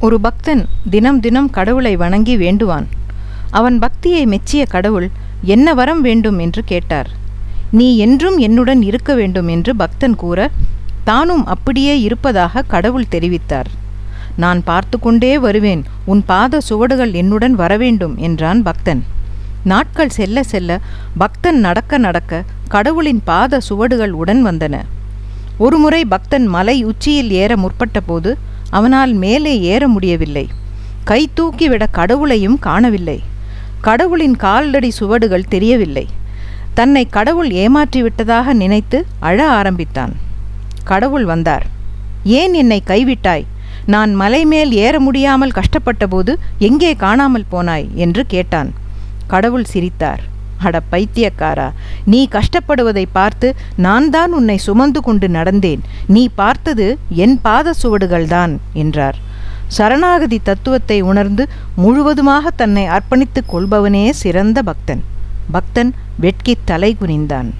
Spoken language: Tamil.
ஒரு பக்தன் தினம் தினம் கடவுளை வணங்கி வேண்டுவான். அவன் பக்தியை மெச்சிய கடவுள் என்ன வரம் வேண்டும் என்று கேட்டார். நீ என்றும் என்னுடன் இருக்க வேண்டும் என்று பக்தன் கூற தானும் அப்படியே இருப்பதாக கடவுள் தெரிவித்தார். நான் பார்த்து கொண்டே வருவேன். உன் பாத சுவடுகள் என்னுடன் வரவேண்டும் என்றான் பக்தன். நாட்கள் செல்ல செல்ல பக்தன் நடக்க நடக்க கடவுளின் பாத சுவடுகள் உடன் வந்தன. ஒருமுறை பக்தன் மலை உச்சியில் ஏற முற்பட்டபோது அவனால் மேலே ஏற முடியவில்லை. கை தூக்கிவிட கடவுளையும் காணவில்லை. கடவுளின் காலடி சுவடுகள் தெரியவில்லை. தன்னை கடவுள் ஏமாற்றிவிட்டதாக நினைத்து அழ ஆரம்பித்தான். கடவுள் வந்தார். ஏன் என்னை கைவிட்டாய்? நான் மலை மேல் ஏற முடியாமல் கஷ்டப்பட்டபோது எங்கே காணாமல் போனாய்? என்று கேட்டான். கடவுள் சிரித்தார். அட பைத்தியக்காரா! நீ கஷ்டப்படுவதை பார்த்து நான் தான் உன்னை சுமந்து கொண்டு நடந்தேன். நீ பார்த்தது என் பாத சுவடுகள்தான் என்றார். சரணாகதி தத்துவத்தை உணர்ந்து முழுவதுமாக தன்னை அர்ப்பணித்துக் கொள்பவனே சிறந்த பக்தன். பக்தன் வெட்கித் தலை குனிந்தான்.